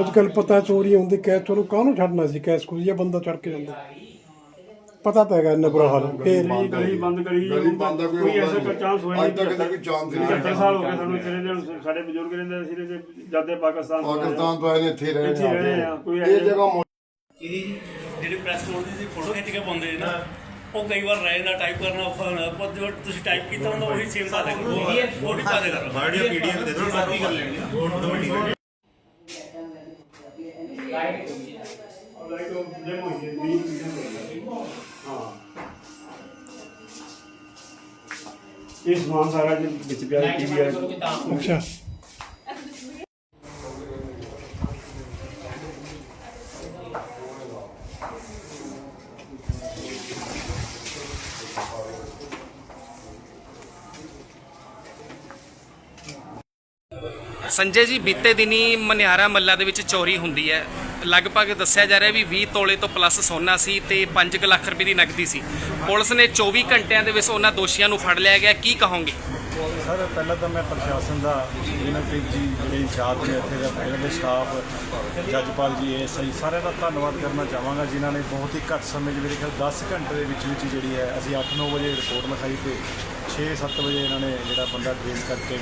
ਅੱਜ ਕੱਲ ਪਤਾ ਚੋਰੀ ਹੁੰਦੀ ਕੈਸ਼ ਚਲੋ ਕਾਹਨੂੰ ਛੱਡਣਾ ਸੀ? ਕੈਸ਼ ਕੋਈ ਜਾਂ ਬੰਦਾ ਚੜ ਕੇ ਜਾਂਦਾ? ਪਤਾ ਤਾਂ ਹੈਗਾ ਇੰਨਾ ਬੁਰਾ ਹਾਲ ਹੈ। ਫੇਰ ਗਲੀ ਗਲੀ ਬੰਦ ਕਰੀ ਗਲੀ ਬੰਦ ਕੋਈ ਕੋਈ ਐਸਾ ਹੁੰਦਾ ਕੋਈ ਚਾਂਸ ਹੋਇਆ ਅੱਜ ਤੱਕ ਕੋਈ chance ਨਹੀਂ 75 ਸਾਲ ਹੋ ਗਏ ਸਾਨੂੰ ਇੱਥੇ ਰਹਿੰਦੇ ਨੂੰ, ਸਾਡੇ ਬਜ਼ੁਰਗ ਰਹਿੰਦੇ ਸੀ ਜਾਂਦੇ ਪਾਕਿਸਤਾਨ ਤੋਂ ਆਏ ਆ। ਪਾਕਿਸਤਾਨ ਤੋਂ ਆਏ ਨੇ ਇੱਥੇ ਰਹੇ ਇੱਥੇ ਰਹੇ ਆ, ਕੋਈ ਇਹ ਜਗ੍ਹਾ ਮੋ- ਇਹ ਜਿਹੜੇ ਪ੍ਰੈਸ ਕੋਡ ਦੀ ਫੋਟੋ ਖਿੱਚ ਕੇ ਪਾਉਂਦੇ ਨੇ ਨਾ। ਉਹ ਕਈ ਵਾਰ ਰਹਿ ਦਾ ਟਾਈਪ ਕਰਨਾ ਔਖਾ ਹੁੰਦਾ ਪਰ ਜੋ ਤੁਸੀਂ ਟਾਈਪ ਕੀਤਾ ਹੁੰਦਾ ਉਹੀ ਸੇਮ ਦੇ ਕਰੋ ਉਹੀ ਪਾ ਦੇ ਕਰੋ ਬਾੜੀਆ ਪੀਡੀਐਫ ਦੇ ਦਿਓ ਕਾਪੀ ਕਰ ਲੈਣੀ ਆ ਦੋ ਮਿੰਟ ਲਾਈਟ ਉਹ ਡੈਮ ਹੋਈ ਹੈ ਵੀ ਹਾਂ। ਇਹ ਸਮਾਨ ਸਾਰਾ ਜੀ ਵਿੱਚ ਪਿਆ ਟੀਵੀ ਹੈ ਅੱਛਾ। ਸੰਜੇ ਜੀ, ਬੀਤੇ ਦਿਨੀ ਮਨਿਆਰਾ ਮੱਲਾ ਦੇ ਵਿੱਚ ਚੋਰੀ ਹੁੰਦੀ ਹੈ। ਲਗਭਗ ਦੱਸਿਆ ਜਾ ਰਿਹਾ ਵੀ 20 ਤੋਲੇ ਤੋਂ ਪਲੱਸ ਸੋਨਾ ਸੀ ਤੇ 5 ਲੱਖ ਰੁਪਏ ਦੀ ਨਕਦੀ ਸੀ। ਪੁਲਿਸ ਨੇ 24 ਘੰਟਿਆਂ ਦੇ ਵਿੱਚ ਉਹਨਾਂ ਦੋਸ਼ੀਆਂ ਨੂੰ ਫੜ ਲਿਆ ਗਿਆ। ਕੀ ਕਹੋਗੇ? ਸਰ, ਪਹਿਲਾਂ ਤਾਂ ਮੈਂ ਪ੍ਰਸ਼ਾਸਨ ਦਾ ਜੀਨਪ੍ਰੀਤ ਜੀ, ਜਿਹੜੇ ਇੰਚਾਰਜ ਨੇ ਇੱਥੇ ਦਾ ਇਹਨਾਂ ਦੇ ਸਟਾਫ ਜੱਜਪਾਲ ਜੀ ਐਸਆਈ ਸਾਰਿਆਂ ਦਾ ਧੰਨਵਾਦ ਕਰਨਾ ਚਾਹਾਂਗਾ, ਜਿਨ੍ਹਾਂ ਨੇ ਬਹੁਤ ਹੀ ਘੱਟ ਸਮੇਂ 'ਚ ਮੇਰੇ ਖਿਆਲ 10 ਘੰਟੇ ਦੇ ਵਿੱਚ ਵਿੱਚ ਜਿਹੜੀ ਹੈ, ਅਸੀਂ 8-9 ਵਜੇ ਰਿਪੋਰਟ ਲਿਖਾਈ ਤੇ 6-7 ਵਜੇ ਇਹਨਾਂ ਨੇ ਜਿਹੜਾ ਬੰਦਾ ਟ੍ਰੇਸ ਕਰਕੇ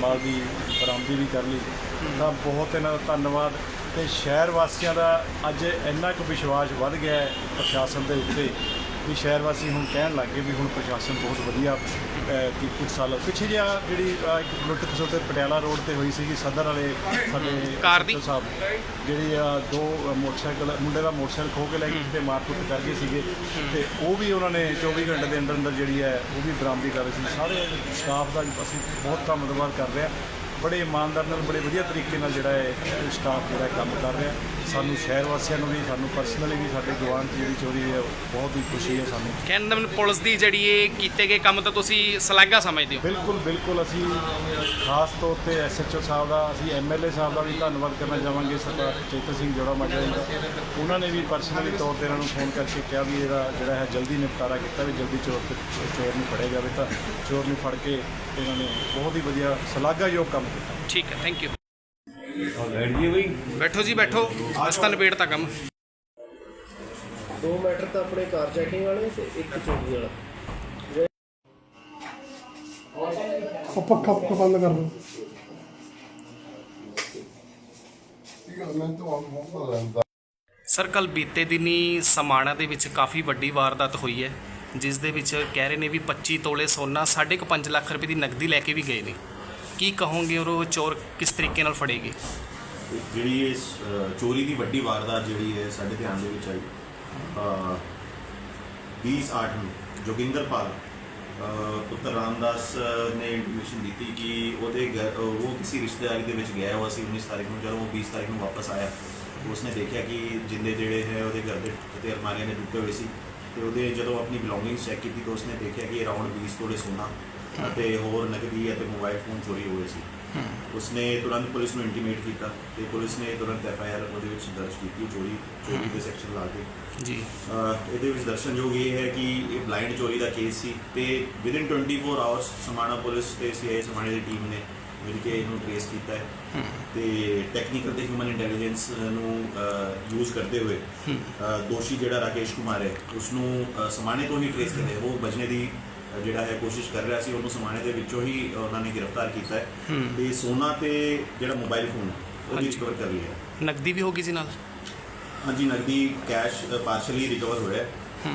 ਮਾਲ ਦੀ ਬਰਾਮਦੀ ਵੀ ਕਰ ਲਈ। ਤਾਂ ਬਹੁਤ ਇਹਨਾਂ ਦਾ ਧੰਨਵਾਦ ਤੇ ਸ਼ਹਿਰ ਵਾਸੀਆਂ ਦਾ ਅੱਜ ਇੰਨਾ ਕੁ ਵਿਸ਼ਵਾਸ ਵੱਧ ਗਿਆ ਹੈ ਪ੍ਰਸ਼ਾਸਨ ਦੇ ਉੱਤੇ। ਵੀ ਸ਼ਹਿਰ ਵਾਸੀ ਹੁਣ ਕਹਿਣ ਲੱਗ ਵੀ ਹੁਣ ਪ੍ਰਸ਼ਾਸਨ ਬਹੁਤ ਵਧੀਆ ਕਿ ਕੁਝ ਸਾਲ ਪਿੱਛੇ ਜਿਹਾ ਜਿਹੜੀ ਇੱਕ ਲੁੱਟ ਖਸੁੱਟ ਤੇ ਪਟਿਆਲਾ ਰੋਡ ਤੇ ਹੋਈ ਸੀਗੀ ਸਦਰ ਵਾਲੇ ਸਾਡੇ ਕਾਰ ਦੀ? ਸਾਹਿਬ ਜਿਹੜੀ ਆ ਦੋ ਮੋਟਰਸਾਈਕਲ ਮੁੰਡੇ ਦਾ ਮੋਟਰਸਾਈਕਲ ਖੋ ਕੇ ਲੈ ਗਏ ਤੇ ਮਾਰਕੁੱਟ ਕਰ ਗਏ ਸੀਗੇ। ਤੇ ਉਹ ਵੀ ਉਹਨਾਂ ਨੇ 24 ਘੰਟੇ ਦੇ ਅੰਦਰ ਅੰਦਰ ਜਿਹੜੀ ਹੈ ਉਹ ਵੀ ਬਰਾਮਦੀ ਕਰ ਰਹੇ ਸੀ। ਸਾਰੇ ਸਟਾਫ ਦਾ ਅਸੀਂ ਬਹੁਤ ਧੰਨਵਾਦ ਕਰ ਰਹੇ ਹਾਂ। ਬੜੇ ਇਮਾਨਦਾਰ ਨਾਲ ਬੜੇ ਵਧੀਆ ਤਰੀਕੇ ਨਾਲ ਜਿਹੜਾ ਹੈ ਸਟਾਫ ਜਿਹੜਾ ਕੰਮ ਕਰ ਰਿਹਾ। ਸਾਨੂੰ ਸ਼ਹਿਰ ਵਾਸੀਆਂ ਨੂੰ ਵੀ ਸਾਨੂੰ ਪਰਸਨਲੀ ਵੀ ਸਾਡੇ ਜਵਾਨ 'ਚ ਜਿਹੜੀ ਚੋਰੀ ਹੋਈ ਹੈ ਬਹੁਤ ਹੀ ਖੁਸ਼ੀ ਹੈ ਸਾਨੂੰ। ਕਹਿੰਦੇ ਨੇ ਪੁਲਿਸ ਦੀ ਜਿਹੜੀ ਇਹ ਕੀਤੇ ਗਏ ਕੰਮ ਤਾਂ ਤੁਸੀਂ ਸ਼ਲਾਘਾ ਸਮਝਦੇ ਹੋ? ਬਿਲਕੁਲ ਬਿਲਕੁਲ ਅਸੀਂ ਖਾਸ ਤੌਰ ਤੇ ਐਸਐਚਓ ਸਾਹਿਬ ਦਾ ਅਸੀਂ ਐਮਐਲਏ ਸਾਹਿਬ ਦਾ ਵੀ ਧੰਨਵਾਦ ਕਰਨਾ ਚਾਹਾਂਗੇ ਸਰਦਾਰ ਚੇਤਰ ਸਿੰਘ ਜੋੜਾ ਮਾਜਰਾ ਜੀ ਦਾ। ਉਹਨਾਂ ਨੇ ਵੀ ਪਰਸਨਲੀ ਤੌਰ ਤੇ ਇਹਨਾਂ ਨੂੰ ਫੋਨ ਕਰਕੇ ਕਿਹਾ ਵੀ ਇਹਦਾ ਜਿਹੜਾ ਹੈ ਜਲਦੀ ਨਿਪਟਾਰਾ ਕੀਤਾ ਵੀ ਜਲਦੀ ਚੋਰ ਤੇ ਚੋਰ ਨੂੰ ਫੜਿਆ ਜਾਵੇ ਤਾਂ ਚੋਰ ਨੂੰ ਫੜ ਕੇ ਇਹਨਾਂ ਨੇ ਬਹੁਤ ਹੀ ਵਧੀਆ ਸ਼ਲਾਘਾਯੋਗ ਕੰਮ ਕੀਤਾ ਠੀਕ ਹੈ ਥੈਂਕ ਯੂ ਬੈਠੋ ਜੀ ਬੈਠੋ। ਅਸ ਤਾਂ ਨਿਬੇੜ ਤਾਂ ਕੰਮ। ਦੋ ਮੈਟਰ ਤਾਂ ਆਪਣੇ ਕਾਰ ਚੈਕਿੰਗ ਵਾਲੇ ਤੇ ਇੱਕ ਚੋਰੀ ਵਾਲਾ। ਉਹ ਪੱਖਾ ਪੱਖਾ ਬੰਦ ਕਰ ਲੈਂਦਾ ਸਰ ਕੱਲ ਬੀਤੇ ਦਿਨੀ ਸਮਾਣਾ ਦੇ ਵਿੱਚ ਕਾਫੀ ਵੱਡੀ ਵਾਰਦਾਤ ਹੋਈ ਹੈ ਜਿਸ ਦੇ ਵਿੱਚ ਕਹਿ ਰਹੇ ਨੇ ਵੀ 25 ਤੋਲੇ ਸੋਨਾ 5.5 ਲੱਖ ਰੁਪਏ ਦੀ ਨਕਦੀ ਲੈ ਕੇ ਵੀ ਗਏ ਨੇ। ਕੀ ਕਹੋਗੇ ਔਰ ਉਹ ਚੋਰ ਕਿਸ ਤਰੀਕੇ ਨਾਲ ਫੜੇਗੇ? ਜਿਹੜੀ ਇਸ ਚੋਰੀ ਦੀ ਵੱਡੀ ਵਾਰਦਾਤ ਜਿਹੜੀ ਹੈ ਸਾਡੇ ਧਿਆਨ ਦੇ ਵਿੱਚ ਆਈ ਅ, 20 8 ਨੂੰ ਜੋਗਿੰਦਰਪਾਲ ਪੁੱਤਰ ਰਾਮਦਾਸ ਨੇ ਇਨਫੋਰਮੇਸ਼ਨ ਦਿੱਤੀ ਕਿ ਉਹਦੇ ਘਰ ਉਹ ਕਿਸੇ ਰਿਸ਼ਤੇਦਾਰੀ ਦੇ ਵਿੱਚ ਗਿਆ ਹੋਇਆ ਸੀ 19 ਤਾਰੀਖ ਨੂੰ ਜਦੋਂ ਉਹ 20 ਤਾਰੀਖ ਨੂੰ ਵਾਪਸ ਆਇਆ ਉਸਨੇ ਦੇਖਿਆ ਕਿ ਜਿੰਦੇ ਜਿਹੜੇ ਹੈ ਉਹਦੇ ਘਰ ਦੇ ਤੇ ਅਲਮਾਰੀਆਂ ਨੇ ਟੁੱਟੇ ਹੋਏ ਸੀ। ਤੇ ਉਹਦੇ ਜਦੋਂ ਆਪਣੀ ਬਿਲੋਂਗਿੰਗਸ ਚੈੱਕ ਕੀਤੀ ਤਾਂ ਉਸਨੇ ਦੇਖਿਆ ਕਿ ਅਰਾਊਂਡ 20 ਤੋਲੇ ਸੋਨਾ ਅਤੇ ਹੋਰ ਨਕਦੀ ਅਤੇ ਮੋਬਾਈਲ ਫੋਨ ਚੋਰੀ ਹੋਏ ਸੀ। ਉਸਨੇ ਤੁਰੰਤ ਪੁਲਿਸ ਨੂੰ ਇੰਟੀਮੇਟ ਕੀਤਾ ਤੇ ਪੁਲਿਸ ਨੇ ਤੁਰੰਤ ਐਫ ਆਈ ਆਰ ਉਹਦੇ ਵਿੱਚ ਦਰਜ ਕੀਤੀ ਚੋਰੀ ਚੋਰੀ ਦੇ ਸੈਕਸ਼ਨ ਲਾ ਕੇ। ਜੀ। ਇਹਦੇ ਵਿੱਚ ਦਰਸ਼ਨਯੋਗ ਇਹ ਹੈ ਕਿ ਇਹ ਬਲਾਈਂਡ ਚੋਰੀ ਦਾ ਕੇਸ ਸੀ ਤੇ ਵਿਦਿਨ 24 ਆਵਰਸ ਸਮਾਣਾ ਪੁਲਿਸ ਤੇ ਸੀਆਈ ਸਮਾਣੇ ਦੀ ਟੀਮ ਨੇ ਮਿਲ ਕੇ ਇਹਨੂੰ ਟ੍ਰੇਸ ਕੀਤਾ ਹੈ। ਤੇ ਟੈਕਨੀਕਲ ਤੇ ਹਿਊਮਨ ਇੰਟੈਲੀਜੈਂਸ ਨੂੰ ਯੂਜ਼ ਕਰਦੇ ਹੋਏ ਦੋਸ਼ੀ ਜਿਹੜਾ ਰਾਕੇਸ਼ ਕੁਮਾਰ ਹੈ ਉਸ ਨੂੰ ਸਮਾਣੇ ਤੋਂ ਹੀ ਟ੍ਰੇਸ ਕਰਦੇ ਉਹ ਬਚਣੇ ਦੀ ਜਿਹੜਾ ਹੈ ਕੋਸ਼ਿਸ਼ ਕਰ ਰਿਹਾ ਸੀ ਉਹਨੂੰ ਸਮਾਣੇ ਦੇ ਵਿੱਚੋਂ ਹੀ ਉਹਨਾਂ ਨੇ ਗ੍ਰਿਫਤਾਰ ਕੀਤਾ ਹੈ। ਤੇ ਸੋਨਾ ਤੇ ਜਿਹੜਾ ਮੋਬਾਈਲ ਫੋਨ ਉਹ ਵੀ ਰਿਕਵਰ ਕਰ ਲਿਆ ਹੈ। ਨਕਦੀ ਵੀ ਹੋਗੀ ਜੀ ਨਾਲ? ਹਾਂਜੀ ਨਗਦੀ ਕੈਸ਼ ਪਾਰਸ਼ਲੀ ਰਿਕਵਰ ਹੋਇਆ ਹੈ।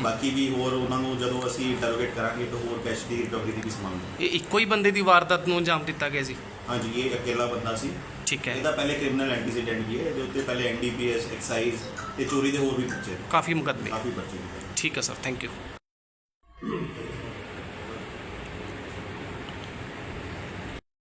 ਬਾਕੀ ਵੀ ਹੋਰ ਉਹਨਾਂ ਨੂੰ ਜਦੋਂ ਅਸੀਂ ਇੰਟਰੋਗੇਟ ਕਰਾਂਗੇ ਤਾਂ ਹੋਰ ਕੈਸ਼ ਦੀ ਰਿਕਵਰੀ ਦੀ ਵੀ ਸੰਭਾਵਨਾ ਹੈ। ਇਹ ਇੱਕੋ ਹੀ ਬੰਦੇ ਦੀ ਵਾਰਦਾਤ ਨੂੰ ਅੰਜਾਮ ਦਿੱਤਾ ਗਿਆ ਜੀ ਹਾਂਜੀ ਇਹ ਅਕੇਲਾ ਬੰਦਾ ਸੀ। ਠੀਕ ਹੈ। ਇਹਦਾ ਪਹਿਲੇ ਕ੍ਰਿਮੀਨਲ ਐਂਟੀਸੀਡੈਂਟ ਵੀ ਹੈ ਇਹਦੇ ਉੱਤੇ ਪਹਿਲੇ ਐਨਡੀਪੀਐਸ ਐਕਸਾਈਜ਼ ਤੇ ਚੋਰੀ ਦੇ ਹੋਰ ਵੀ ਬੱਚੇ ਕਾਫੀ ਮੁਕੱਦਮੇ। ਕਾਫੀ ਬੱਚੇ ਠੀਕ ਹੈ ਸਰ ਥੈਂਕ ਯੂ